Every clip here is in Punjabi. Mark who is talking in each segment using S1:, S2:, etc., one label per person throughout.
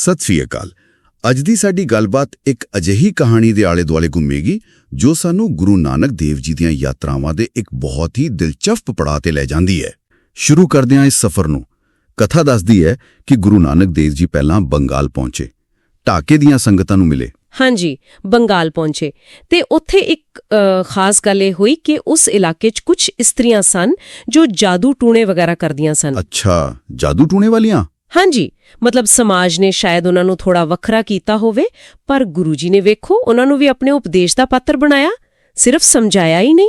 S1: ਸਤਿ ਸ੍ਰੀ ਅਕਾਲ। ਅੱਜ ਦੀ ਸਾਡੀ ਗੱਲਬਾਤ ਇੱਕ ਅਜਿਹੀ ਕਹਾਣੀ ਦੇ ਆਲੇ-ਦੁਆਲੇ ਘੁੰਮੇਗੀ ਜੋ ਸਾਨੂੰ ਗੁਰੂ ਨਾਨਕ ਦੇਵ ਜੀ ਦੀਆਂ ਯਾਤਰਾਵਾਂ ਦੇ ਇੱਕ ਬਹੁਤ ਹੀ ਦਿਲਚਸਪ ਪੜਾਅ ਤੇ ਲੈ ਜਾਂਦੀ ਹੈ। ਸ਼ੁਰੂ ਕਰਦੇ ਹਾਂ ਇਸ ਸਫ਼ਰ ਨੂੰ। ਕਥਾ ਦੱਸਦੀ ਹੈ ਕਿ ਗੁਰੂ ਨਾਨਕ ਦੇਵ ਜੀ ਪਹਿਲਾਂ ਬੰਗਾਲ ਪਹੁੰਚੇ। ਢਾਕੇ ਦੀਆਂ ਸੰਗਤਾਂ ਨੂੰ ਮਿਲੇ।
S2: ਹਾਂਜੀ ਬੰਗਾਲ ਪਹੁੰਚੇ। ਤੇ ਉੱਥੇ ਇੱਕ ਖਾਸ ਗੱਲ ਇਹ ਹੋਈ ਕਿ ਉਸ ਇਲਾਕੇ 'ਚ ਕੁਝ ਇਸਤਰੀਆਂ ਸਨ ਜੋ ਜਾਦੂ ਟੂਣੇ ਵਗੈਰਾ ਕਰਦੀਆਂ ਸਨ।
S1: ਅੱਛਾ ਜਾਦੂ ਟੂਣੇ ਵਾਲੀਆਂ?
S2: ਹਾਂਜੀ ਮਤਲਬ ਸਮਾਜ ਨੇ ਸ਼ਾਇਦ ਉਹਨਾਂ ਨੂੰ ਥੋੜਾ ਵੱਖਰਾ ਕੀਤਾ ਹੋਵੇ ਪਰ ਗੁਰੂ ਜੀ ਨੇ ਵੇਖੋ ਉਹਨਾਂ ਨੂੰ ਵੀ ਆਪਣੇ ਉਪਦੇਸ਼ ਦਾ ਪਾਤਰ ਬਣਾਇਆ ਸਿਰਫ ਸਮਝਾਇਆ ਹੀ ਨਹੀਂ।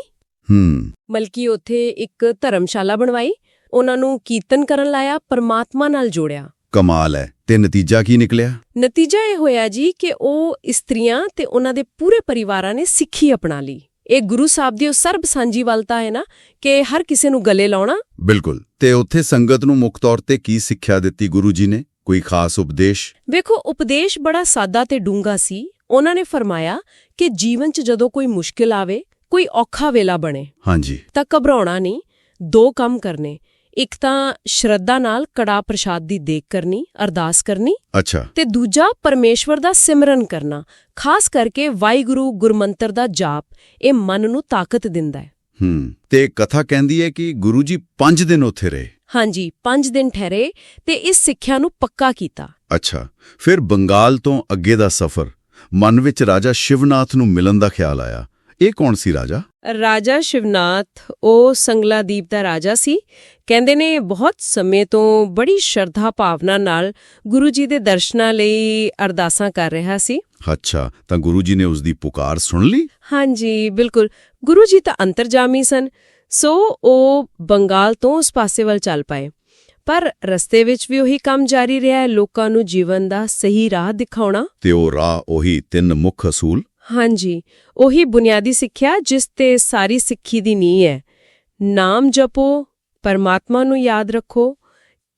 S1: ਹੂੰ।
S2: ਬਲਕਿ ਉੱਥੇ ਇੱਕ ਧਰਮਸ਼ਾਲਾ ਬਣਵਾਈ ਉਹਨਾਂ ਨੂੰ ਕੀਰਤਨ ਕਰਨ ਲਾਇਆ ਪਰਮਾਤਮਾ ਨਾਲ ਜੋੜਿਆ।
S1: ਕਮਾਲ ਹੈ ਤੇ ਨਤੀਜਾ ਕੀ ਨਿਕਲਿਆ?
S2: ਨਤੀਜਾ ਇਹ ਹੋਇਆ ਜੀ ਕਿ ਉਹ ਇਸਤਰੀਆਂ ਤੇ ਉਹਨਾਂ ਦੇ ਪੂਰੇ ਪਰਿਵਾਰਾਂ ਨੇ ਸਿੱਖੀ ਅਪਣਾ ਲਈ। ਇਹ ਗੁਰੂ ਸਾਹਿਬ ਦੀ ਉਹ ਸਰਬ ਸਾਂਝੀਵਾਲਤਾ ਹੈ ਨਾ ਕਿ ਹਰ ਕਿਸੇ ਨੂੰ ਗਲੇ ਲਾਉਣਾ।
S1: ਬਿਲਕੁਲ। ਤੇ ਉੱਥੇ ਸੰਗਤ ਨੂੰ ਮੁੱਖ ਤੌਰ ਤੇ ਕੀ ਸਿੱਖਿਆ ਦਿੱਤੀ ਗੁਰੂ ਜੀ ਨੇ? ਕੋਈ ਖਾਸ ਉਪਦੇਸ਼?
S2: ਵੇਖੋ ਉਪਦੇਸ਼ ਬੜਾ ਸਾਦਾ ਤੇ ਡੂੰਗਾ ਸੀ। ਉਹਨਾਂ ਨੇ ਫਰਮਾਇਆ ਕਿ ਜੀਵਨ 'ਚ ਜਦੋਂ ਕੋਈ ਮੁਸ਼ਕਿਲ ਆਵੇ ਕੋਈ ਔਖਾ ਵੇਲਾ ਬਣੇ
S1: ਹਾਂਜੀ।
S2: ਤਾਂ ਘਬਰਾਉਣਾ ਨਹੀਂ ਦੋ ਕੰਮ ਕਰਨੇ। ਇੱਕ ਤਾਂ ਸ਼ਰਧਾ ਨਾਲ ਕੜਾ ਪ੍ਰਸ਼ਾਦ ਦੀ ਦੇਖ ਕਰਨੀ ਅਰਦਾਸ ਕਰਨੀ
S1: ਅੱਛਾ।
S2: ਤੇ ਦੂਜਾ ਪਰਮੇਸ਼ਵਰ ਦਾ ਸਿਮਰਨ ਕਰਨਾ ਖਾਸ ਕਰਕੇ ਵਾਹਿਗੁਰੂ ਗੁਰਮੰਤਰ ਦਾ ਜਾਪ ਇਹ ਮਨ ਨੂੰ ਤਾਕਤ ਦਿੰਦਾ ਹੈ।
S1: ਹੂੰ ਤੇ ਕਥਾ ਕਹਿੰਦੀ ਹੈ ਕਿ ਗੁਰੂ ਜੀ 5 ਦਿਨ ਉੱਥੇ ਰਹੇ।
S2: ਹਾਂਜੀ 5 ਦਿਨ ਠਹਿਰੇ ਤੇ ਇਸ ਸਿੱਖਿਆ ਨੂੰ ਪੱਕਾ ਕੀਤਾ।
S1: ਅੱਛਾ ਫਿਰ ਬੰਗਾਲ ਤੋਂ ਅੱਗੇ ਦਾ ਸਫ਼ਰ ਮਨ ਵਿੱਚ ਰਾਜਾ ਸ਼ਿਵਨਾਥ ਨੂੰ ਮਿਲਣ ਦਾ ਖਿਆਲ ਆਇਆ। ਇਹ ਕੌਣ ਸੀ ਰਾਜਾ?
S2: ਰਾਜਾ ਸ਼ਿਵਨਾਥ ਉਹ ਸੰਗਲਾਦੀਪ ਦਾ ਰਾਜਾ ਸੀ। ਕਹਿੰਦੇ ਨੇ ਬਹੁਤ ਸਮੇਂ ਤੋਂ ਬੜੀ ਸ਼ਰਧਾ ਭਾਵਨਾ ਨਾਲ ਗੁਰੂ ਜੀ ਦੇ ਦਰਸ਼ਨਾਂ ਲਈ ਅਰਦਾਸਾਂ ਕਰ ਰਿਹਾ ਸੀ।
S1: ਅੱਛਾ ਤਾਂ ਗੁਰੂ ਜੀ ਨੇ ਉਸ ਦੀ ਪੁਕਾਰ ਸੁਣ ਲਈ?
S2: ਹਾਂਜੀ ਬਿਲਕੁਲ। ਗੁਰੂ ਜੀ ਤਾਂ ਅੰਤਰਜਾਮੀ ਸਨ ਸੋ ਉਹ ਬੰਗਾਲ ਤੋਂ ਉਸ ਪਾਸੇ ਵੱਲ ਚੱਲ ਪਏ। ਪਰ ਰਸਤੇ ਵਿੱਚ ਵੀ ਉਹੀ ਕੰਮ ਜਾਰੀ ਰਿਹਾ ਲੋਕਾਂ ਨੂੰ ਜੀਵਨ ਦਾ ਸਹੀ ਰਾਹ ਦਿਖਾਉਣਾ।
S1: ਤੇ ਉਹ ਰਾਹ ਉਹੀ ਤਿੰਨ ਮੁੱਖ ਅਸੂਲ?
S2: ਹਾਂਜੀ ਉਹੀ ਬੁਨਿਆਦੀ ਸਿੱਖਿਆ ਜਿਸ ਤੇ ਸਾਰੀ ਸਿੱਖੀ ਦੀ ਨੀਂਹ ਹੈ। ਨਾਮ ਜਪੋ ਪਰਮਾਤਮਾ ਨੂੰ ਯਾਦ ਰੱਖੋ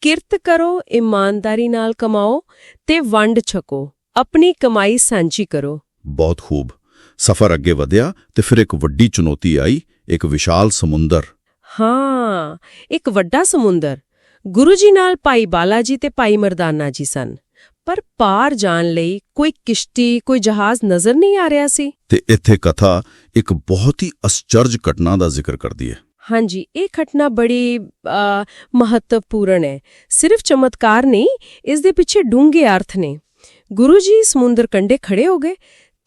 S2: ਕਿਰਤ ਕਰੋ ਇਮਾਨਦਾਰੀ ਨਾਲ ਕਮਾਓ ਤੇ ਵੰਡ ਛਕੋ ਆਪਣੀ ਕਮਾਈ ਸਾਂਝੀ ਕਰੋ।
S1: ਬਹੁਤ ਖੂਬ। ਸਫ਼ਰ ਅੱਗੇ ਵਧਿਆ ਤੇ ਫਿਰ ਇੱਕ ਵੱਡੀ ਚੁਣੌਤੀ ਆਈ ਇੱਕ ਵਿਸ਼ਾਲ ਸਮੁੰਦਰ।
S2: ਹਾਂ ਇੱਕ ਵੱਡਾ ਸਮੁੰਦਰ। ਗੁਰੂ ਜੀ ਨਾਲ ਭਾਈ ਬਾਲਾ ਜੀ ਤੇ ਭਾਈ ਮਰਦਾਨਾ ਜੀ ਸਨ। ਪਰ ਪਾਰ ਜਾਣ ਲਈ ਕੋਈ ਕਿਸ਼ਤੀ ਕੋਈ ਜਹਾਜ਼ ਨਜ਼ਰ ਨਹੀਂ ਆ ਰਿਹਾ ਸੀ?
S1: ਤੇ ਇੱਥੇ ਕਥਾ ਇੱਕ ਬਹੁਤ ਹੀ ਅਸਚਰਜ ਘਟਨਾ ਦਾ ਜ਼ਿਕਰ ਕਰਦੀ ਹੈ।
S2: ਹਾਂਜੀ ਇਹ ਘਟਨਾ ਬੜੀ ਮਹੱਤਵਪੂਰਨ ਹੈ। ਸਿਰਫ ਚਮਤਕਾਰ ਨਹੀਂ ਇਸ ਦੇ ਪਿੱਛੇ ਡੂੰਘੇ ਅਰਥ ਨੇ। ਗੁਰੂ ਜੀ ਸਮੁੰਦਰ ਕੰਢੇ ਖੜੇ ਹੋ ਗਏ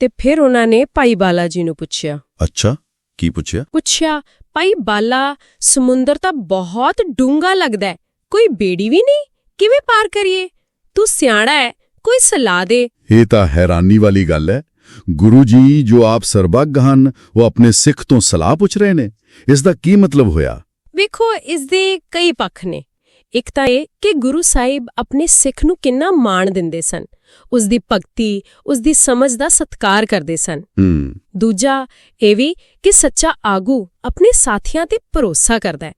S2: ਤੇ ਫਿਰ ਉਹਨਾਂ ਨੇ ਭਾਈ ਬਾਲਾ ਜੀ ਨੂੰ ਪੁੱਛਿਆ।
S1: ਅੱਛਾ ਕੀ ਪੁੱਛਿਆ?
S2: ਪੁੱਛਿਆ ਭਾਈ ਬਾਲਾ ਸਮੁੰਦਰ ਤਾਂ ਬਹੁਤ ਡੂੰਘਾ ਲੱਗਦਾ ਹੈ ਕੋਈ ਬੇੜੀ ਵੀ ਨਹੀਂ? ਕਿਵੇਂ ਪਾਰ ਕਰੀਏ? ਤੂੰ ਸਿਆਣਾ ਹੈ ਕੋਈ ਸਲਾਹ ਦੇ।
S1: ਇਹ ਤਾਂ ਹੈਰਾਨੀ ਵਾਲੀ ਗੱਲ ਹੈ ਗੁਰੂ ਜੀ ਜੋ ਆਪ ਸਰਬੱਗ ਹਨ ਉਹ ਆਪਣੇ ਸਿੱਖ ਤੋਂ ਸਲਾਹ ਪੁੱਛ ਰਹੇ ਨੇ। ਇਸ ਦਾ ਕੀ ਮਤਲਬ ਹੋਇਆ?
S2: ਵੇਖੋ ਇਸ ਦੇ ਕਈ ਪੱਖ ਨੇ। ਇੱਕ ਤਾਂ ਇਹ ਕਿ ਗੁਰੂ ਸਾਹਿਬ ਆਪਣੇ ਸਿੱਖ ਨੂੰ ਕਿੰਨਾ ਮਾਣ ਦਿੰਦੇ ਸਨ। ਉਸ ਦੀ ਭਗਤੀ ਉਸ ਦੀ ਸਮਝ ਦਾ ਸਤਿਕਾਰ ਕਰਦੇ ਸਨ। ਦੂਜਾ ਇਹ ਵੀ ਕਿ ਸੱਚਾ ਆਗੂ ਆਪਣੇ ਸਾਥੀਆਂ ਤੇ ਭਰੋਸਾ ਕਰਦਾ ਹੈ।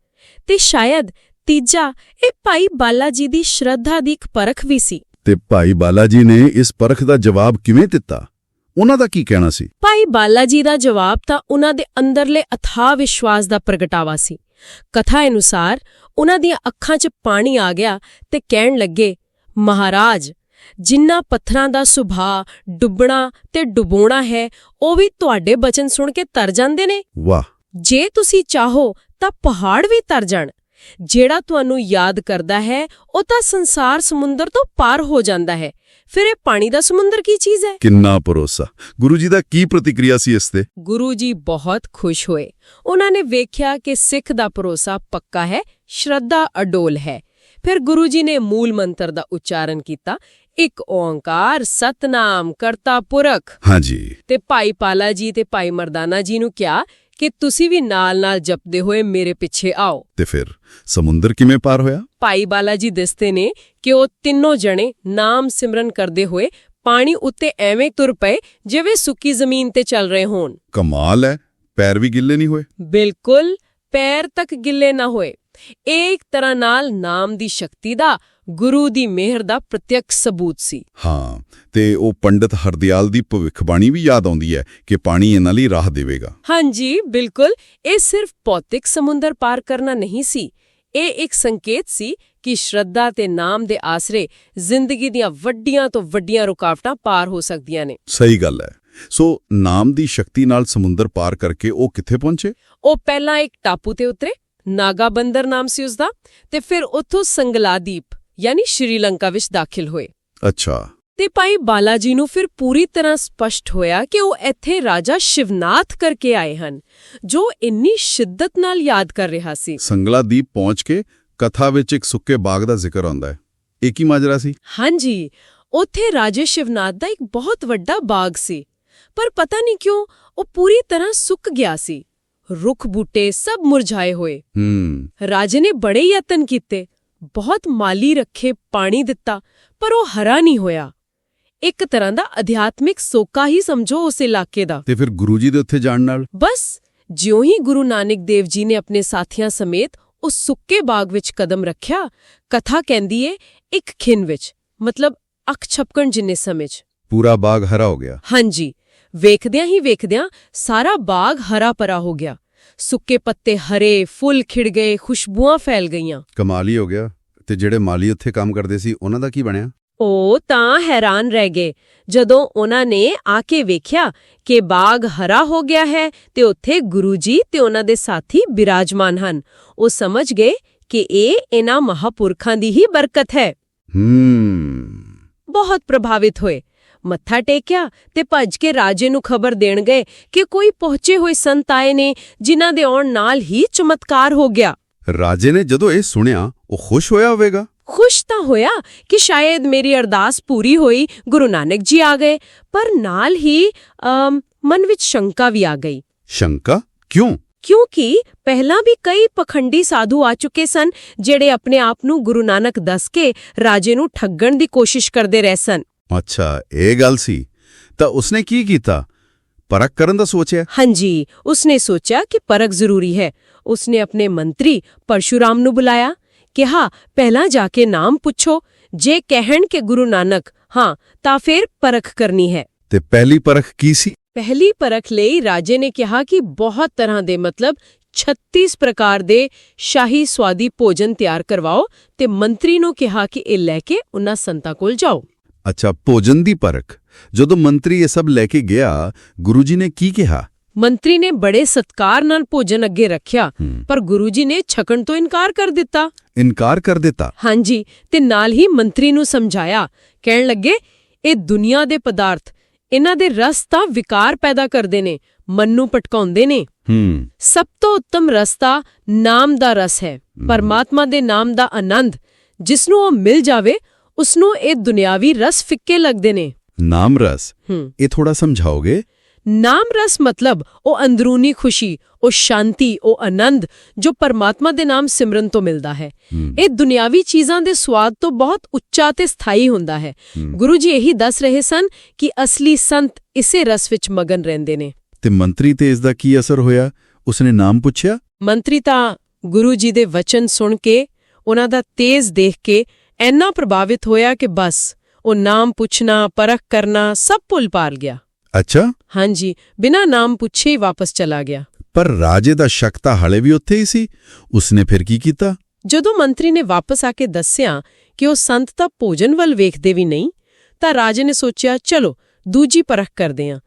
S2: ਤੇ ਸ਼ਾਇਦ ਤੀਜਾ ਇਹ ਭਾਈ ਬਾਲਾ ਜੀ ਦੀ ਸ਼ਰਧਾ ਦੀ ਇੱਕ ਪਰਖ ਵੀ ਸੀ।
S1: ਤੇ ਭਾਈ ਬਾਲਾ ਜੀ ਨੇ ਇਸ ਪਰਖ ਦਾ ਜਵਾਬ ਕਿਵੇਂ ਦਿੱਤਾ? ਉਹਨਾਂ ਦਾ ਕੀ ਕਹਿਣਾ ਸੀ?
S2: ਭਾਈ ਬਾਲਾ ਜੀ ਦਾ ਜਵਾਬ ਤਾਂ ਉਹਨਾਂ ਦੇ ਅੰਦਰਲੇ ਅਥਾਹ ਵਿਸ਼ਵਾਸ ਦਾ ਪ੍ਰਗਟਾਵਾ ਸੀ। ਕਥਾ ਅਨੁਸਾਰ ਉਹਨਾਂ ਦੀਆਂ ਅੱਖਾਂ 'ਚ ਪਾਣੀ ਆ ਗਿਆ ਤੇ ਕਹਿਣ ਲੱਗੇ ਮਹਾਰਾਜ ਜਿੰਨਾ ਪੱਥਰਾਂ ਦਾ ਸੁਭਾਅ ਡੁੱਬਣਾ ਤੇ ਡੁਬੋਣਾ ਹੈ ਉਹ ਵੀ ਤੁਹਾਡੇ ਬਚਨ ਸੁਣ ਕੇ ਤਰ ਜਾਂਦੇ ਨੇ?
S1: ਵਾਹ।
S2: ਜੇ ਤੁਸੀਂ ਚਾਹੋ ਤਾਂ ਪਹਾੜ ਵੀ ਤਰ ਜਾਣ। ਜਿਹੜਾ ਤੁਹਾਨੂੰ ਯਾਦ ਕਰਦਾ ਹੈ ਉਹ ਤਾਂ ਸੰਸਾਰ ਸਮੁੰਦਰ ਤੋਂ ਪਾਰ ਹੋ ਜਾਂਦਾ ਹੈ। ਫਿਰ ਇਹ ਪਾਣੀ ਦਾ ਸਮੁੰਦਰ ਕੀ ਚੀਜ਼ ਹੈ?
S1: ਕਿੰਨਾ ਭਰੋਸਾ। ਗੁਰੂ ਜੀ ਦਾ ਕੀ ਪ੍ਰਤੀਕਿਰਿਆ ਸੀ ਇਸ ਤੇ?
S2: ਗੁਰੂ ਜੀ ਬਹੁਤ ਖੁਸ਼ ਹੋਏ। ਉਹਨਾਂ ਨੇ ਵੇਖਿਆ ਕਿ ਸਿੱਖ ਦਾ ਭਰੋਸਾ ਪੱਕਾ ਹੈ ਸ਼ਰਧਾ ਅਡੋਲ ਹੈ। ਫਿਰ ਗੁਰੂ ਜੀ ਨੇ ਮੂਲ ਮੰਤਰ ਦਾ ਉਚਾਰਨ ਕੀਤਾ ਇੱਕ ਓੰਕਾਰ ਸਤਨਾਮ ਕਰਤਾ ਪੁਰਖ।
S1: ਹਾਂਜੀ।
S2: ਤੇ ਭਾਈ ਪਾਲਾ ਜੀ ਤੇ ਭਾਈ ਮਰਦਾਨਾ ਜੀ ਨੂੰ ਕਿਹਾ ਕਿ ਤੁਸੀਂ ਵੀ ਨਾਲ-ਨਾਲ ਜਪਦੇ ਹੋਏ ਮੇਰੇ ਪਿੱਛੇ ਆਓ।
S1: ਤੇ ਫਿਰ ਸਮੁੰਦਰ ਕਿਵੇਂ ਪਾਰ ਹੋਇਆ?
S2: ਭਾਈ ਬਾਲਾ ਜੀ ਦੱਸਦੇ ਨੇ ਕਿ ਉਹ ਤਿੰਨੋਂ ਜਣੇ ਨਾਮ ਸਿਮਰਨ ਕਰਦੇ ਹੋਏ ਪਾਣੀ ਉੱਤੇ ਐਵੇਂ ਤੁਰ ਪਏ ਜਿਵੇਂ ਸੁੱਕੀ ਜ਼ਮੀਨ ਤੇ ਚੱਲ ਰਹੇ ਹੋਣ।
S1: ਕਮਾਲ ਹੈ ਪੈਰ ਵੀ ਗਿੱਲੇ ਨਹੀਂ ਹੋਏ।
S2: ਬਿਲਕੁਲ। ਪੈਰ ਤੱਕ ਗਿੱਲੇ ਨਾ ਹੋਏ। ਇਹ ਇੱਕ ਤਰ੍ਹਾਂ ਨਾਲ ਨਾਮ ਦੀ ਸ਼ਕਤੀ ਦਾ ਗੁਰੂ ਦੀ ਮਿਹਰ ਦਾ ਪ੍ਰਤੱਖ ਸਬੂਤ ਸੀ।
S1: ਹਾਂ ਤੇ ਉਹ ਪੰਡਤ ਹਰਦਿਆਲ ਦੀ ਭਵਿੱਖਬਾਣੀ ਵੀ ਯਾਦ ਆਉਂਦੀ ਹੈ ਕਿ ਪਾਣੀ ਇਹਨਾਂ ਲਈ ਰਾਹ ਦੇਵੇਗਾ।
S2: ਹਾਂਜੀ ਬਿਲਕੁਲ। ਇਹ ਸਿਰਫ ਭੌਤਿਕ ਸਮੁੰਦਰ ਪਾਰ ਕਰਨਾ ਨਹੀਂ ਸੀ। ਇਹ ਇੱਕ ਸੰਕੇਤ ਸੀ ਕਿ ਸ਼ਰਧਾ ਤੇ ਨਾਮ ਦੇ ਆਸਰੇ ਜ਼ਿੰਦਗੀ ਦੀਆਂ ਵੱਡੀਆਂ ਤੋਂ ਵੱਡੀਆਂ ਰੁਕਾਵਟਾਂ ਪਾਰ ਹੋ ਸਕਦੀਆਂ ਨੇ।
S1: ਸਹੀ ਗੱਲ ਹੈ। ਸੋ ਨਾਮ ਦੀ ਸ਼ਕਤੀ ਨਾਲ ਸਮੁੰਦਰ ਪਾਰ ਕਰਕੇ ਉਹ ਕਿੱਥੇ ਪਹੁੰਚੇ?
S2: ਉਹ ਪਹਿਲਾਂ ਇੱਕ ਟਾਪੂ ਤੇ ਉਤਰੇ ਨਾਗਾ ਬੰਦਰ ਨਾਮ ਸੀ ਉਸਦਾ ਤੇ ਫਿਰ ਉੱਥੋਂ ਸੰਗਲਾਦੀਪ ਯਾਨੀ ਸ਼੍ਰੀਲੰਕਾ ਵਿੱਚ ਦਾਖਲ ਹੋਏ।
S1: ਅੱਛਾ।
S2: ਤੇ ਭਾਈ ਬਾਲਾ ਜੀ ਨੂੰ ਫਿਰ ਪੂਰੀ ਤਰ੍ਹਾਂ ਸਪਸ਼ਟ ਹੋਇਆ ਕਿ ਉਹ ਇੱਥੇ ਰਾਜਾ ਸ਼ਿਵਨਾਥ ਕਰਕੇ ਆਏ ਹਨ ਜੋ ਇੰਨੀ ਸ਼ਿੱਦਤ ਨਾਲ ਯਾਦ ਕਰ ਰਿਹਾ ਸੀ।
S1: ਸੰਗਲਾ ਦੀਪ ਪਹੁੰਚ ਕੇ ਕਥਾ ਵਿੱਚ ਇੱਕ ਸੁੱਕੇ ਬਾਗ ਦਾ ਜ਼ਿਕਰ ਆਉਂਦਾ ਹੈ। ਇਹ ਕੀ ਮਾਜਰਾ ਸੀ?
S2: ਹਾਂਜੀ ਉੱਥੇ ਰਾਜੇ ਸ਼ਿਵਨਾਥ ਦਾ ਇੱਕ ਬਹੁਤ ਵੱਡਾ ਬਾਗ ਸੀ ਪਰ ਪਤਾ ਨਹੀਂ ਕਿਉਂ ਉਹ ਪੂਰੀ ਤਰ੍ਹਾਂ ਸੁੱਕ ਗਿਆ ਸੀ। ਰੁੱਖ ਬੂਟੇ ਸਭ ਮੁਰਝਾਏ ਹੋਏ।
S1: ਹੂੰ।
S2: ਰਾਜੇ ਨੇ ਬੜੇ ਯਤਨ ਕੀਤੇ। ਬਹੁਤ ਮਾਲੀ ਰੱਖੇ ਪਾਣੀ ਦਿੱਤਾ ਪਰ ਉਹ ਹਰਾ ਨਹੀਂ ਹੋਇਆ। ਇੱਕ ਤਰ੍ਹਾਂ ਦਾ ਅਧਿਆਤਮਿਕ ਸੋਕਾ ਹੀ ਸਮਝੋ ਉਸ ਇਲਾਕੇ ਦਾ।
S1: ਤੇ ਫਿਰ ਗੁਰੂ ਜੀ ਦੇ ਉੱਥੇ ਜਾਣ ਨਾਲ?
S2: ਬਸ ਜਿਉਂ ਹੀ ਗੁਰੂ ਨਾਨਕ ਦੇਵ ਜੀ ਨੇ ਆਪਣੇ ਸਾਥੀਆਂ ਸਮੇਤ ਉਸ ਸੁੱਕੇ ਬਾਗ ਵਿੱਚ ਕਦਮ ਰੱਖਿਆ ਕਥਾ ਕਹਿੰਦੀ ਏ ਇੱਕ ਖਿੰਨ ਵਿੱਚ ਮਤਲਬ ਅੱਖ ਛਪਕਣ ਜਿੰਨੇ ਸਮੇਂ 'ਚ।
S1: ਪੂਰਾ ਬਾਗ ਹਰਾ ਹੋ ਗਿਆ।
S2: ਹਾਂਜੀ। ਵੇਖਦਿਆਂ ਹੀ ਵੇਖਦਿਆਂ ਸਾਰਾ ਬਾਗ ਹਰਾ ਭਰਾ ਹੋ ਗਿਆ। ਸੁੱਕੇ ਪੱਤੇ ਹਰੇ ਫੁੱਲ ਖਿੜ ਗਏ ਖੁਸ਼ਬੂਆਂ ਫੈਲ ਗਈਆਂ।
S1: ਕਮਾਲ ਹੀ ਹੋ ਗਿਆ। ਤੇ ਜਿਹੜੇ ਮਾਲੀ ਉੱਥੇ ਕੰਮ ਕਰਦੇ ਸੀ ਉਹਨਾਂ ਦਾ ਕੀ ਬਣਿਆ?
S2: ਉਹ ਤਾਂ ਹੈਰਾਨ ਰਹਿ ਗਏ। ਜਦੋਂ ਉਹਨਾਂ ਨੇ ਆ ਕੇ ਵੇਖਿਆ ਕਿ ਬਾਗ ਹਰਾ ਹੋ ਗਿਆ ਹੈ ਤੇ ਉੱਥੇ ਗੁਰੂ ਜੀ ਤੇ ਉਹਨਾਂ ਦੇ ਸਾਥੀ ਬਿਰਾਜਮਾਨ ਹਨ। ਉਹ ਸਮਝ ਗਏ ਕਿ ਇਹ ਇਹਨਾਂ ਮਹਾਪੁਰਖਾਂ ਦੀ ਹੀ ਬਰਕਤ ਹੈ।
S1: ਹੂੰ।
S2: ਬਹੁਤ ਪ੍ਰਭਾਵਿਤ ਹੋਏ। ਮੱਥਾ ਟੇਕਿਆ ਤੇ ਭੱਜ ਕੇ ਰਾਜੇ ਨੂੰ ਖਬਰ ਦੇਣ ਗਏ ਕਿ ਕੋਈ ਪਹੁੰਚੇ ਹੋਏ ਸੰਤ ਆਏ ਨੇ ਜਿਨ੍ਹਾਂ ਦੇ ਆਉਣ ਨਾਲ ਹੀ ਚਮਤਕਾਰ ਹੋ ਗਿਆ।
S1: ਰਾਜੇ ਨੇ ਜਦੋਂ ਇਹ ਸੁਣਿਆ ਉਹ ਖੁਸ਼ ਹੋਇਆ ਹੋਵੇਗਾ?
S2: ਖੁਸ਼ ਤਾਂ ਹੋਇਆ ਕਿ ਸ਼ਾਇਦ ਮੇਰੀ ਅਰਦਾਸ ਪੂਰੀ ਹੋਈ ਗੁਰੂ ਨਾਨਕ ਜੀ ਆ ਗਏ ਪਰ ਨਾਲ ਹੀ ਮਨ ਵਿੱਚ ਸ਼ੰਕਾ ਵੀ ਆ ਗਈ।
S1: ਸ਼ੰਕਾ? ਕਿਉਂ?
S2: ਕਿਉਂਕਿ ਪਹਿਲਾਂ ਵੀ ਕਈ ਪਖੰਡੀ ਸਾਧੂ ਆ ਚੁੱਕੇ ਸਨ ਜਿਹੜੇ ਆਪਣੇ ਆਪ ਨੂੰ ਗੁਰੂ ਨਾਨਕ ਦੱਸ ਕੇ ਰਾਜੇ ਨੂੰ ਠੱਗਣ ਦੀ ਕੋਸ਼ਿਸ਼ ਕਰਦੇ ਰਹੇ ਸਨ।
S1: ਅੱਛਾ ਇਹ ਗੱਲ ਸੀ। ਤਾਂ ਉਸਨੇ ਕੀ ਕੀਤਾ? ਪਰਖ ਕਰਨ ਦਾ ਸੋਚਿਆ?
S2: ਹਾਂਜੀ ਉਸਨੇ ਸੋਚਿਆ ਕਿ ਪਰਖ ਜ਼ਰੂਰੀ ਹੈ। ਉਸਨੇ ਆਪਣੇ ਮੰਤਰੀ ਪਰਸ਼ੂਰਾਮ ਨੂੰ ਬੁਲਾਇਆ। ਕਿਹਾ ਪਹਿਲਾਂ ਜਾ ਕੇ ਨਾਮ ਪੁੱਛੋ। ਜੇ ਕਹਿਣ ਕਿ ਗੁਰੂ ਨਾਨਕ ਹਾਂ ਤਾਂ ਫਿਰ ਪਰਖ ਕਰਨੀ ਹੈ।
S1: ਤੇ ਪਹਿਲੀ ਪਰਖ ਕੀ ਸੀ?
S2: ਪਹਿਲੀ ਪਰਖ ਲਈ ਰਾਜੇ ਨੇ ਕਿਹਾ ਕਿ ਬਹੁਤ ਤਰ੍ਹਾਂ ਦੇ ਮਤਲਬ 36 ਪ੍ਰਕਾਰ ਦੇ ਸ਼ਾਹੀ ਸਵਾਦੀ ਭੋਜਨ ਤਿਆਰ ਕਰਵਾਓ ਤੇ ਮੰਤਰੀ ਨੂੰ ਕਿਹਾ ਕਿ ਇਹ ਲੈ ਕੇ ਉਹਨਾਂ ਸੰਤਾਂ ਕੋਲ ਜਾਓ।
S1: ਅੱਛਾ ਭੋਜਨ ਦੀ ਪਰਖ। ਜਦੋਂ ਮੰਤਰੀ ਇਹ ਸਭ ਲੈ ਕੇ ਗਿਆ ਗੁਰੂ ਜੀ ਨੇ ਕੀ ਕਿਹਾ?
S2: ਮੰਤਰੀ ਨੇ ਬੜੇ ਸਤਕਾਰ ਨਾਲ ਭੋਜਨ ਅੱਗੇ ਰੱਖਿਆ। ਪਰ ਗੁਰੂ ਜੀ ਨੇ ਛਕਣ ਤੋਂ ਇਨਕਾਰ ਕਰ ਦਿੱਤਾ।
S1: ਇਨਕਾਰ ਕਰ ਦਿੱਤਾ?
S2: ਹਾਂਜੀ ਤੇ ਨਾਲ ਹੀ ਮੰਤਰੀ ਨੂੰ ਸਮਝਾਇਆ। ਕਹਿਣ ਲੱਗੇ ਇਹ ਦੁਨੀਆ ਦੇ ਪਦਾਰਥ ਇਹਨਾਂ ਦੇ ਰਸ ਤਾਂ ਵਿਕਾਰ ਪੈਦਾ ਕਰਦੇ ਨੇ ਮਨ ਨੂੰ ਭਟਕਾਉਂਦੇ ਨੇ।
S1: ਹੂੰ।
S2: ਸਭ ਤੋਂ ਉੱਤਮ ਰਸਤਾ ਨਾਮ ਦਾ ਰਸ ਹੈ। ਪਰਮਾਤਮਾ ਦੇ ਨਾਮ ਦਾ ਆਨੰਦ ਜਿਸ ਨੂੰ ਉਹ ਮਿਲ ਜਾਵੇ ਉਸ ਨੂੰ ਇਹ ਦੁਨਿਆਵੀ ਰਸ ਫਿੱਕੇ ਲੱਗਦੇ ਨੇ।
S1: ਨਾਮ ਰਸ? ਇਹ ਥੋੜਾ ਸਮਝਾਓਗੇ?
S2: ਨਾਮ ਰਸ ਮਤਲਬ ਉਹ ਅੰਦਰੂਨੀ ਖੁਸ਼ੀ ਉਹ ਸ਼ਾਂਤੀ ਉਹ ਆਨੰਦ ਜੋ ਪਰਮਾਤਮਾ ਦੇ ਨਾਮ ਸਿਮਰਨ ਤੋਂ ਮਿਲਦਾ ਹੈ। ਇਹ ਦੁਨਿਆਵੀ ਚੀਜ਼ਾਂ ਦੇ ਸਵਾਦ ਤੋਂ ਬਹੁਤ ਉੱਚਾ ਤੇ ਸਥਾਈ ਹੁੰਦਾ ਹੂੰ। ਗੁਰੂ ਜੀ ਇਹੀ ਦੱਸ ਰਹੇ ਸਨ ਕਿ ਅਸਲੀ ਸੰਤ ਇਸੇ ਰਸ ਵਿੱਚ ਮਗਨ ਰਹਿੰਦੇ ਨੇ।
S1: ਤੇ ਮੰਤਰੀ ਤੇ ਇਸ ਦਾ ਕੀ ਅਸਰ ਹੋਇਆ? ਉਸਨੇ ਨਾਮ ਪੁੱਛਿਆ?
S2: ਮੰਤਰੀ ਤਾਂ ਗੁਰੂ ਜੀ ਦੇ ਵਚਨ ਸੁਣ ਕੇ ਉਹਨਾਂ ਦਾ ਤੇਜ਼ ਦੇਖ ਕੇ ਇੰਨਾ ਪ੍ਰਭਾਵਿਤ ਹੋਇਆ ਕਿ ਬਸ ਉਹ ਨਾਮ ਪੁੱਛਣਾ ਪਰਖ ਕਰਨਾ ਸਭ ਭੁੱਲ ਪਾਰ ਗਿਆ।
S1: ਅੱਛਾ।
S2: ਹਾਂਜੀ ਬਿਨਾਂ ਨਾਮ ਪੁੱਛੇ ਹੀ ਵਾਪਸ ਚਲਾ ਗਿਆ।
S1: ਪਰ ਰਾਜੇ ਦਾ ਸ਼ੱਕ ਤਾਂ ਹਲੇ ਵੀ ਉੱਥੇ ਹੀ ਸੀ। ਉਸਨੇ ਫਿਰ ਕੀ ਕੀਤਾ?
S2: ਜਦੋਂ ਮੰਤਰੀ ਨੇ ਵਾਪਸ ਆ ਕੇ ਦੱਸਿਆ ਕਿ ਉਹ ਸੰਤ ਤਾਂ ਭੋਜਨ ਵੱਲ ਵੇਖਦੇ ਵੀ ਨਹੀਂ ਤਾਂ ਰਾਜੇ ਨੇ ਸੋਚਿਆ ਚਲੋ ਦੂਜੀ ਪਰਖ ਕਰਦੇ ਹਾਂ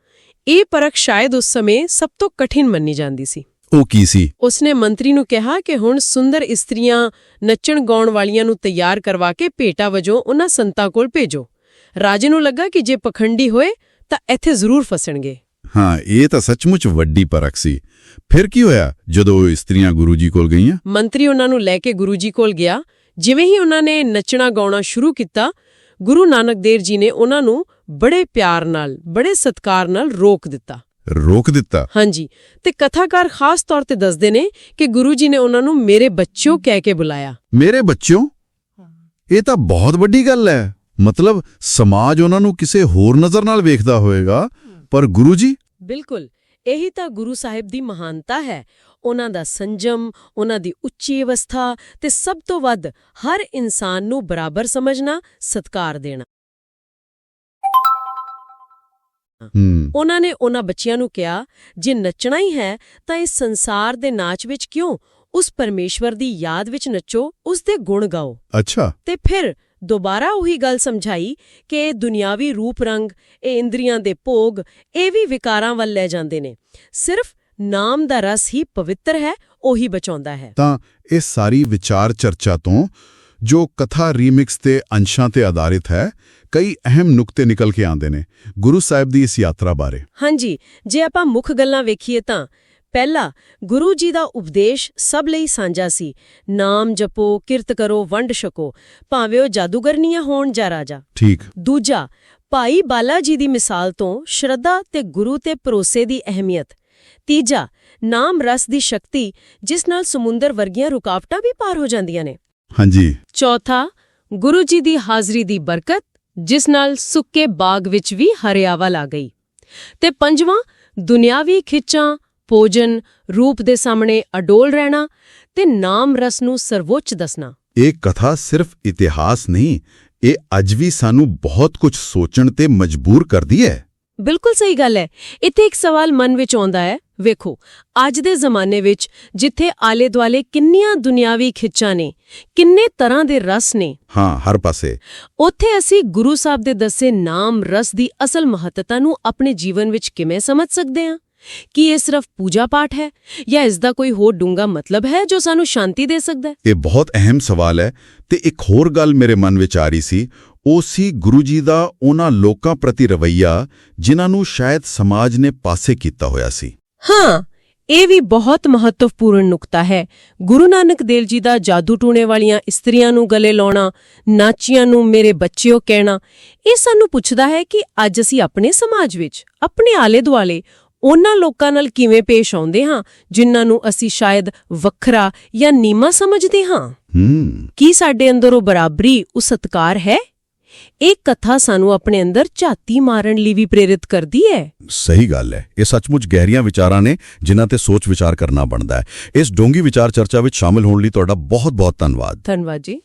S2: ਇਹ ਪਰਖ ਸ਼ਾਇਦ ਉਸ ਸਮੇਂ ਸਭ ਤੋਂ ਕਠਿਨ ਮੰਨੀ ਜਾਂਦੀ ਸੀ।
S1: ਉਹ ਕੀ ਸੀ?
S2: ਉਸਨੇ ਮੰਤਰੀ ਨੂੰ ਕਿਹਾ ਕਿ ਹੁਣ ਸੁੰਦਰ ਇਸਤਰੀਆਂ ਨੱਚਣ ਗਾਉਣ ਵਾਲੀਆਂ ਨੂੰ ਤਿਆਰ ਕਰਵਾ ਕੇ ਭੇਟਾ ਵਜੋਂ ਉਹਨਾਂ ਸੰਤਾਂ ਕੋਲ ਭੇਜੋ। ਰਾਜੇ ਨੂੰ ਲੱਗਾ ਕਿ ਜੇ ਪਖੰਡੀ ਹੋਏ ਤਾਂ ਇੱਥੇ ਜ਼ਰੂਰ ਫਸਣਗੇ।
S1: ਹਾਂ ਇਹ ਤਾਂ ਸੱਚਮੁੱਚ ਵੱਡੀ ਪਰਖ ਸੀ। ਫਿਰ ਕੀ ਹੋਇਆ ਜਦੋਂ ਉਹ ਇਸਤਰੀਆਂ ਗੁਰੂ ਜੀ ਕੋਲ ਗਈਆਂ?
S2: ਮੰਤਰੀ ਉਹਨਾਂ ਨੂੰ ਲੈ ਕੇ ਗੁਰੂ ਜੀ ਕੋਲ ਗਿਆ। ਜਿਵੇਂ ਹੀ ਉਹਨਾਂ ਨੇ ਨੱਚਣਾ ਗਾਉਣਾ ਸ਼ੁਰੂ ਕੀਤਾ ਗੁਰੂ ਨਾਨਕ ਦੇਵ ਜੀ ਨੇ ਉਹਨਾਂ ਨੂੰ ਬੜੇ ਪਿਆਰ ਨਾਲ ਬੜੇ ਸਤਕਾਰ ਨਾਲ ਰੋਕ ਦਿੱਤਾ।
S1: ਰੋਕ ਦਿੱਤਾ।
S2: ਹਾਂਜੀ। ਤੇ ਕਥਾਕਾਰ ਖਾਸ ਤੌਰ ਤੇ ਦੱਸਦੇ ਨੇ ਕਿ ਗੁਰੂ ਜੀ ਨੇ ਉਹਨਾਂ ਨੂੰ ਮੇਰੇ ਬੱਚਿਓ ਕਹਿ ਕੇ ਬੁਲਾਇਆ।
S1: ਮੇਰੇ ਬੱਚਿਓ? ਇਹ ਤਾਂ ਬਹੁਤ ਵੱਡੀ ਗੱਲ ਹੈ। ਮਤਲਬ ਸਮਾਜ ਉਹਨਾਂ ਨੂੰ ਕਿਸੇ ਹੋਰ ਨਜ਼ਰ ਨਾਲ ਵੇਖਦਾ ਹੋਵੇਗਾ। ਪਰ ਗੁਰੂ ਜੀ?
S2: ਬਿਲਕੁਲ। ਇਹੀ ਤਾਂ ਗੁਰੂ ਸਾਹਿਬ ਦੀ ਮਹਾਨਤਾ ਹੈ। ਉਹਨਾਂ ਦਾ ਸੰਜਮ ਉਹਨਾਂ ਦੀ ਉੱਚੀ ਅਵਸਥਾ ਤੇ ਸਭ ਤੋਂ ਵੱਧ ਹਰ ਇਨਸਾਨ ਨੂੰ ਬਰਾਬਰ ਸਮਝਣਾ ਸਤਕਾਰ ਦੇਣਾ। ਉਹਨਾਂ ਨੇ ਉਹਨਾਂ ਬੱਚਿਆਂ ਨੂੰ ਕਿਹਾ ਜੇ ਨੱਚਣਾ ਹੀ ਹੈ ਤਾਂ ਇਸ ਸੰਸਾਰ ਦੇ ਨਾਚ ਵਿੱਚ ਕਿਉਂ ਉਸ ਪਰਮੇਸ਼ਵਰ ਦੀ ਯਾਦ ਵਿੱਚ ਨੱਚੋ ਉਸ ਦੇ ਗੁਣ ਗਾਓ?
S1: ਅੱਛਾ।
S2: ਤੇ ਫਿਰ ਦੁਬਾਰਾ ਉਹੀ ਗੱਲ ਸਮਝਾਈ ਕਿ ਇਹ ਦੁਨਿਆਵੀ ਰੂਪ ਰੰਗ ਇਹ ਇੰਦਰੀਆਂ ਦੇ ਭੋਗ ਇਹ ਵੀ ਵਿਕਾਰਾਂ ਵੱਲ ਲੈ ਜਾਂਦੇ ਨੇ। ਸਿਰਫ ਨਾਮ ਦਾ ਰਸ ਹੀ ਪਵਿੱਤਰ ਹੈ ਉਹੀ ਬਚਾਉਂਦਾ ਹੈ।
S1: ਤਾਂ ਇਹ ਸਾਰੀ ਵਿਚਾਰ ਚਰਚਾ ਤੋਂ ਜੋ ਕਥਾ ਰੀਮਿਕਸ ਤੇ ਅੰਸ਼ਾਂ ਤੇ ਆਧਾਰਿਤ ਹੈ ਕਈ ਅਹਿਮ ਨੁਕਤੇ ਨਿਕਲ ਕੇ ਆਉਂਦੇ ਨੇ ਗੁਰੂ ਸਾਹਿਬ ਦੀ ਇਸ ਯਾਤਰਾ ਬਾਰੇ।
S2: ਹਾਂਜੀ ਜੇ ਆਪਾਂ ਮੁੱਖ ਗੱਲਾਂ ਵੇਖੀਏ ਤਾਂ ਪਹਿਲਾ ਗੁਰੂ ਜੀ ਦਾ ਉਪਦੇਸ਼ ਸਭ ਲਈ ਸਾਂਝਾ ਸੀ। ਨਾਮ ਜਪੋ ਕਿਰਤ ਕਰੋ ਵੰਡ ਛਕੋ ਭਾਵੇਂ ਉਹ ਜਾਦੂਗਰਨੀਆਂ ਹੋਣ ਜਾਂ ਰਾਜਾ।
S1: ਠੀਕ।
S2: ਦੂਜਾ ਭਾਈ ਬਾਲਾ ਜੀ ਦੀ ਮਿਸਾਲ ਤੋਂ ਸ਼ਰਧਾ ਤੇ ਗੁਰੂ ਤੇ ਭਰੋਸੇ ਦੀ ਅਹਿਮੀਅਤ। ਤੀਜਾ ਨਾਮ ਰਸ ਦੀ ਸ਼ਕਤੀ ਜਿਸ ਨਾਲ ਸਮੁੰਦਰ ਵਰਗੀਆਂ ਰੁਕਾਵਟਾਂ ਵੀ ਪਾਰ ਹੋ ਜਾਂਦੀਆਂ ਨੇ।
S1: ਹਾਂਜੀ।
S2: ਚੌਥਾ ਗੁਰੂ ਜੀ ਦੀ ਹਾਜ਼ਰੀ ਦੀ ਬਰਕਤ ਜਿਸ ਨਾਲ ਸੁੱਕੇ ਬਾਗ ਵਿੱਚ ਵੀ ਹਰਿਆਵਲ ਆ ਗਈ। ਤੇ ਪੰਜਵਾਂ ਦੁਨਿਆਵੀ ਖਿੱਚਾਂ ਭੋਜਨ ਰੂਪ ਦੇ ਸਾਹਮਣੇ ਅਡੋਲ ਰਹਿਣਾ ਤੇ ਨਾਮ ਰਸ ਨੂੰ ਸਰਵੋੱਚ ਦੱਸਣਾ।
S1: ਇਹ ਕਥਾ ਸਿਰਫ ਇਤਿਹਾਸ ਨਹੀਂ ਇਹ ਅੱਜ ਵੀ ਸਾਨੂੰ ਬਹੁਤ ਕੁਝ ਸੋਚਣ ਤੇ ਮਜਬੂਰ ਕਰਦੀ ਹੈ।
S2: ਬਿਲਕੁਲ ਸਹੀ ਗੱਲ ਹੈ। ਇੱਥੇ ਇੱਕ ਸਵਾਲ ਮਨ ਵਿੱਚ ਆਉਂਦਾ ਹੈ ਵੇਖੋ ਅੱਜ ਦੇ ਜ਼ਮਾਨੇ ਵਿੱਚ ਜਿੱਥੇ ਆਲੇ-ਦੁਆਲੇ ਕਿੰਨੀਆਂ ਦੁਨਿਆਵੀ ਖਿੱਚਾਂ ਨੇ ਕਿੰਨੇ ਤਰ੍ਹਾਂ ਦੇ ਰਸ ਨੇ।
S1: ਹਾਂ ਹਰ ਪਾਸੇ।
S2: ਉੱਥੇ ਅਸੀਂ ਗੁਰੂ ਸਾਹਿਬ ਦੇ ਦੱਸੇ ਨਾਮ ਰਸ ਦੀ ਅਸਲ ਮਹੱਤਤਾ ਨੂੰ ਆਪਣੇ ਜੀਵਨ ਵਿੱਚ ਕਿਵੇਂ ਸਮਝ ਸਕਦੇ ਹਾਂ? ਕੀ ਇਹ ਸਿਰਫ ਪੂਜਾ ਪਾਠ ਹੈ ਜਾਂ ਇਸ ਦਾ ਕੋਈ ਹੋਰ ਡੂੰਘਾ ਮਤਲਬ ਹੈ ਜੋ ਸਾਨੂੰ ਸ਼ਾਂਤੀ ਦੇ ਸਕਦਾ ਹੈ?
S1: ਇਹ ਬਹੁਤ ਅਹਿਮ ਸਵਾਲ ਹੈ ਤੇ ਇੱਕ ਹੋਰ ਗੱਲ ਮੇਰੇ ਮਨ ਵਿੱਚ ਆ ਰਹੀ ਸੀ। ਉਹ ਸੀ ਗੁਰੂ ਜੀ ਦਾ ਉਹਨਾਂ ਲੋਕਾਂ ਪ੍ਰਤੀ ਰਵੱਈਆ ਜਿਨ੍ਹਾਂ ਨੂੰ ਸ਼ਾਇਦ ਸਮਾਜ ਨੇ ਪਾਸੇ ਕੀਤਾ ਹੋਇਆ ਸੀ।
S2: ਹਾਂ ਇਹ ਵੀ ਬਹੁਤ ਮਹੱਤਵਪੂਰਨ ਨੁਕਤਾ ਹੈ। ਗੁਰੂ ਨਾਨਕ ਦੇਵ ਜੀ ਦਾ ਜਾਦੂ ਟੂਣੇ ਵਾਲੀਆਂ ਇਸਤਰੀਆਂ ਨੂੰ ਗਲੇ ਲਾਉਣਾ ਨਾਚੀਆਂ ਨੂੰ ਮੇਰੇ ਬੱਚਿਓ ਕਹਿਣਾ ਇਹ ਸਾਨੂੰ ਪੁੱਛਦਾ ਹੈ ਕਿ ਅੱਜ ਅਸੀਂ ਆਪਣੇ ਸਮਾਜ ਵਿੱਚ ਆਪਣੇ ਆਲੇ-ਦੁਆਲੇ ਉਹਨਾਂ ਲੋਕਾਂ ਨਾਲ ਕਿਵੇਂ ਪੇਸ਼ ਆਉਂਦੇ ਹਾਂ ਜਿਨ੍ਹਾਂ ਨੂੰ ਅਸੀਂ ਸ਼ਾਇਦ ਵੱਖਰਾ ਜਾਂ ਨੀਮਾ ਸਮਝਦੇ ਹਾਂ?
S1: ਹੂੰ।
S2: ਕੀ ਸਾਡੇ ਅੰਦਰ ਉਹ ਬਰਾਬਰੀ ਉਹ ਸਤਕਾਰ ਹੈ? ਇਹ ਕਥਾ ਸਾਨੂੰ ਆਪਣੇ ਅੰਦਰ ਝਾਤੀ ਮਾਰਨ ਲਈ ਵੀ ਪ੍ਰੇਰਿਤ ਕਰਦੀ ਹੈ।
S1: ਸਹੀ ਗੱਲ ਹੈ। ਇਹ ਸੱਚਮੁੱਚ ਗਹਿਰੀਆਂ ਵਿਚਾਰਾਂ ਨੇ ਜਿਨ੍ਹਾਂ ਤੇ ਸੋਚ ਵਿਚਾਰ ਕਰਨਾ ਬਣਦਾ ਹੈ। ਇਸ ਡੋਂਗੀ ਵਿਚਾਰ ਚਰਚਾ ਵਿੱਚ ਸ਼ਾਮਿਲ ਹੋਣ ਲਈ ਤੁਹਾਡਾ ਬਹੁਤ-ਬਹੁਤ ਧੰਨਵਾਦ।
S2: ਧੰਨਵਾਦ ਜੀ।